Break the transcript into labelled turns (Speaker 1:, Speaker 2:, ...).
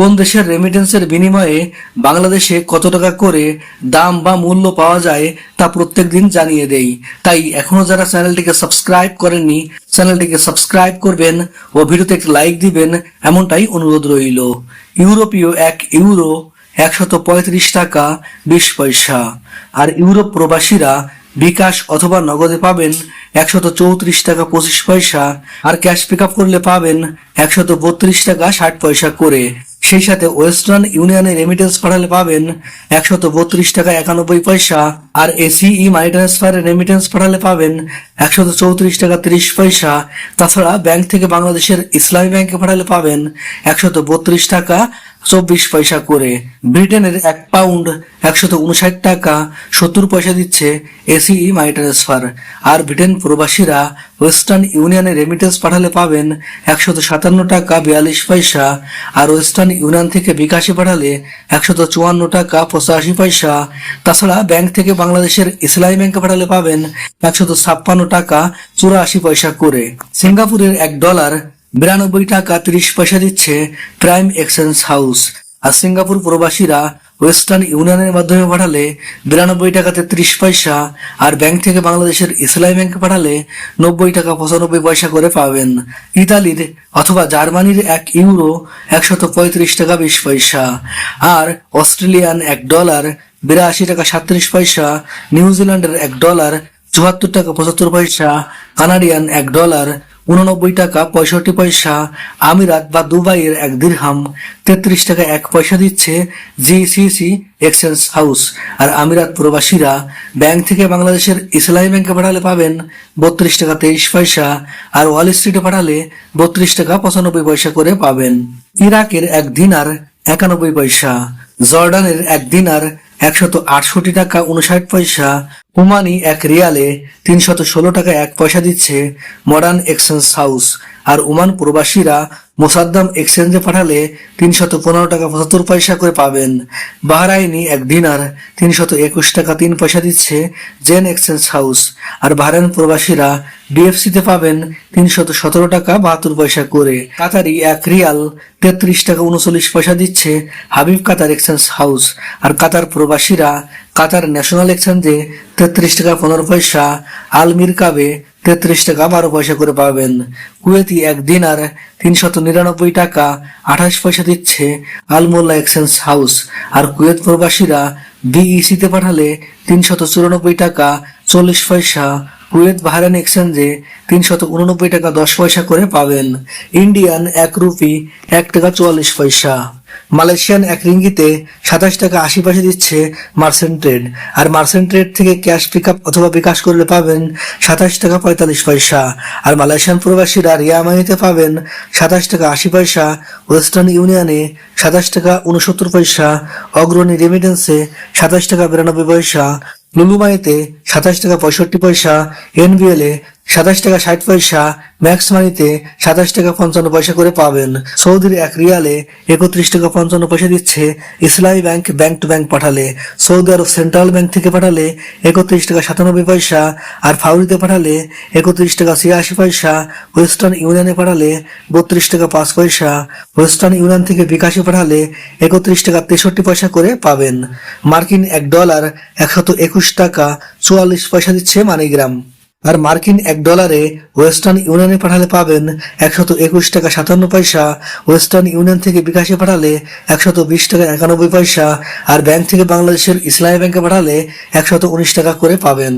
Speaker 1: কোন দেশের রেমিটেন্সের বিনিময়ে বাংলাদেশে কত টাকা করে দাম বা মূল্য পাওয়া যায় তা প্রত্যেক দিন জানিয়ে দেই। তাই এখনও যারা চ্যানেলটিকে সাবস্ক্রাইব করেননি, চ্যানেলটিকে সাবস্ক্রাইব করবেন ও ভিডিওতে একটি লাইক দিবেন, এমনটাই অনুরোধ রইল। ইউরোপীয় এক ইউরো, একশত পঁয়ত্রিশ টাকা, বিশ পয়সা। আর ইউরোপ প্রবাসীরা বিকাশ অথবা নগদে পাবেন একশত চৌত্রিশ টাকা পঁচিশ পয়সা, আর ক্যাশ পিক আপ করলে পাবেন একশত বত্রিশ টাকা ষাট পয়সা করে। সেই সাথে ওয়েস্টার্ন ইউনিয়নে রেমিটেন্স পাঠালে পাবেন একশত বত্রিশ টাকা একানব্বই পয়সা, আর এসিই মানি ট্রান্সফারে রেমিটেন্স পাঠালে পাবেন একশত চৌত্রিশ টাকা তিরিশ পয়সা। তাছাড়া ব্যাংক থেকে বাংলাদেশের ইসলামী ব্যাংকে পাঠালে পাবেন একশত বত্রিশ টাকা চব্বিশ পয়সা করে ব্রিটেনের এক পাউন্ড একশত উনষাট টাকা সত্তর পয়সা দিচ্ছে এসিই মাই ট্রান্সফার আর ব্রিটেন প্রবাসীরা ওয়েস্টার্ন ইউনিয়নে রেমিটেন্স পাঠালে পাবেন একশত সাতান্ন টাকা বিয়াল্লিশ পয়সা, আর ওয়েস্টার্ন ইউনিয়ন থেকে বিকাশে পাঠালে একশত চুয়ান্ন টাকা পঁচাশি পয়সা। তাছাড়া ব্যাংক থেকে বাংলাদেশের ইসলামী ব্যাংকে পাঠালে পাবেন একশত ছাপ্পান্ন টাকা চুরাশি পয়সা করে। সিঙ্গাপুরের এক ডলার বিরানব্বই টাকা তিরিশ পয়সা দিচ্ছে প্রাইম এক্সচেঞ্জ হাউস। আর সিঙ্গাপুর প্রবাসীরা ওয়েস্টার্ন ইউনিয়নের মাধ্যমে পাঠালে বিরানব্বই টাকা তেত্রিশ পয়সা, আর ব্যাংক থেকে বাংলাদেশের ইসলামী ব্যাংকে পাঠালে নব্বই টাকা পঁচানব্বই পয়সা করে পাবেন। ইতালির অথবা জার্মানির এক ইউরো একশত পঁয়ত্রিশ টাকা বিশ পয়সা, আর অস্ট্রেলিয়ান এক ডলার বিরাশি টাকা সাতত্রিশ পয়সা, নিউজিল্যান্ডের এক ডলার চুয়াত্তর টাকা পঁচাত্তর পয়সা, কানাডিয়ান এক ডলার উননব্বই টাকা, পঁয়ষট্টি পয়সা, আমিরাত বা দুবাইয়ের এক দিরহাম, তেত্রিশ টাকা এক পয়সা দিচ্ছে জিসিসি এক্সচেঞ্জ হাউস। আর আমিরাত প্রবাসীরা ব্যাংক থেকে বাংলাদেশের ইসলামী ব্যাংকে পাঠালে পাবেন বত্রিশ টাকা তেইশ পয়সা, আর ওয়াল স্ট্রিটে পাঠালে বত্রিশ টাকা পঁচানব্বই পয়সা করে পাবেন। ইরাকের এক দিনার একানব্বই পয়সা, জর্ডানের এক দিনার একশত আটষট্টি টাকা উনষাট পয়সা ওমানি এক রিয়ালে তিনশত ষোলো টাকা এক পয়সা দিচ্ছে মডার্ন এক্সচেঞ্জ হাউস। আর ওমান প্রবাসীরা মোসাদ্দাম এক্সচেঞ্জে পাঠালে তিনশত পনেরো টাকা পঁচাত্তর পয়সা করে পাবেন। বাহরাইনি এক দিনার তিনশত একুশ টাকা তিন পয়সা দিচ্ছে জেন এক্সচেঞ্জ হাউস। আর বাহরাইন প্রবাসীরা ডিএফসিতে পাবেন তিনশত সতেরো টাকা বাহাত্তর পয়সা করে। কাতারি এক রিয়াল তেত্রিশ টাকা উনচল্লিশ পয়সা দিচ্ছে হাবিব কাতার এক্সচেঞ্জ হাউস। আর কাতার প্রবাসীরা কাতার ন্যাশনাল এক্সচেঞ্জে তেত্রিশ টাকা পনেরো পয়সা আলমির কাবে তেত্রিশ টাকা বারো পয়সা করে পাবেন। কুয়েতি এক দিনার তিনশত নিরানব্বই টাকা আঠাশ পয়সা দিচ্ছে আলমোল্লা এক্সচেঞ্জ হাউস। আর কুয়েত প্রবাসীরা বিইসিতে পাঠালে তিনশত চুরানব্বই টাকা চল্লিশ পয়সা, কুয়েত বাহারান এক্সচেঞ্জে তিনশত উননব্বই টাকা দশ পয়সা করে পাবেন। ইন্ডিয়ান এক রুপি এক টাকা চুয়াল্লিশ পয়সা। মালয়েশিয়ান এক রিঙ্গিতে সাতাশ টাকা আশি পয়সা দিচ্ছে মার্সেন্ট ট্রেড। আর মার্সেন্ট ট্রেড থেকে ক্যাশ পিক আপ অথবা বিকাশ করলে পাবেন সাতাশ টাকা পঁয়তাল্লিশ পয়সা। আর মালয়েশিয়ান প্রবাসীরা রিয়ামানিতে পাবেন সাতাশ টাকা আশি পয়সা, ওয়েস্টার্ন ইউনিয়নে সাতাশ টাকা উনসত্তর পয়সা, অগ্রণী রেমিটেন্সে সাতাশ টাকা বিরানব্বই পয়সা, লুলুমাইতে সাতাশ টাকা পঁয়ষট্টি পয়সা, এনবিএল সাতাশ টাকা ষাট পয়সা ম্যাক্স মানিতে সাতাশ টাকা পঞ্চান্ন পয়সা করে পাবেন। সৌদির এক রিয়ালে একত্রিশ টাকা পঞ্চান্ন পয়সা দিচ্ছে Islami bank bank to bank পাঠালে। সৌদি আরব সেন্ট্রাল ব্যাংক থেকে পাঠালে একত্রিশ টাকা সাতানব্বই পয়সা আর ফাউরিতে পাঠালে একত্রিশ টাকা ছিয়াশি পয়সা। ওয়েস্টার্ন ইউনিয়নে পাঠালে বত্রিশ টাকা পাঁচ পয়সা। ওয়েস্টার্ন ইউনিয়ন থেকে বিকাশে পাঠালে একত্রিশ টাকা তেষট্টি পয়সা করে পাবেন। মার্কিন এক ডলার একশত একুশ টাকা চুয়াল্লিশ পয়সা দিচ্ছে মানিগ্রাম। আর মার্কিন এক ডলারে ওয়েস্টার্ন ইউনিয়নে পাঠালে পাবেন একশত একুশ টাকা সাতান্ন পয়সা, ওয়েস্টার্ন ইউনিয়ন থেকে বিকাশে পাঠালে একশত বিশ টাকা একানব্বই পয়সা, আর ব্যাংক থেকে বাংলাদেশের ইসলামী ব্যাংকে পাঠালে একশত উনিশ টাকা করে পাবেন।